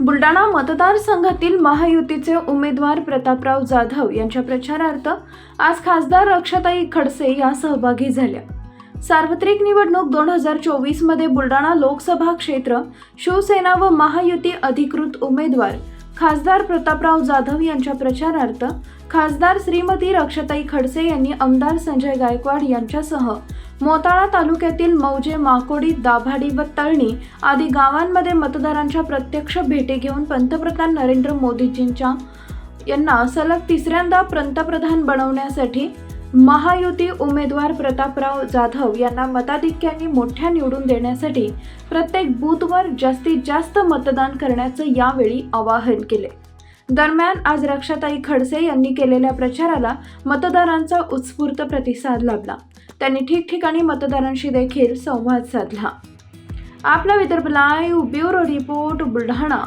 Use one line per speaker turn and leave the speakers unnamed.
बुलडाणा मतदारसंघातील महायुतीचे उमेदवार प्रतापराव जाधव यांच्या प्रचारार्थ आज खासदार रक्षाताई खडसे या सहभागी झाल्या. सार्वत्रिक निवडणूक दोन हजार चोवीसमध्ये बुलडाणा लोकसभा क्षेत्र शिवसेना व महायुती अधिकृत उमेदवार खासदार प्रतापराव जाधव यांच्या प्रचारार्थ खासदार श्रीमती रक्षाताई खडसे यांनी आमदार संजय गायकवाड यांच्यासह मोताळा तालुक्यातील मौजे माकोडी दाभाडी व तळणी आदी गावांमध्ये मतदारांच्या प्रत्यक्ष भेटी घेऊन पंतप्रधान नरेंद्र मोदीजींच्या यांना सलग तिसऱ्यांदा पंतप्रधान बनवण्यासाठी महायुती उमेदवार प्रतापराव जाधव यांना मताधिक्यांनी मोठ्या निवडून देण्यासाठी प्रत्येक बूथवर जास्तीत जास्त मतदान करण्याचं यावेळी आवाहन केले. दरम्यान आज रक्षाताई खडसे यांनी केलेल्या प्रचाराला मतदारांचा उत्स्फूर्त प्रतिसाद लाभला. त्यांनी ठिकठिकाणी मतदारांशी देखील संवाद साधला. आपला Vidarbha live bureau report Buldhana.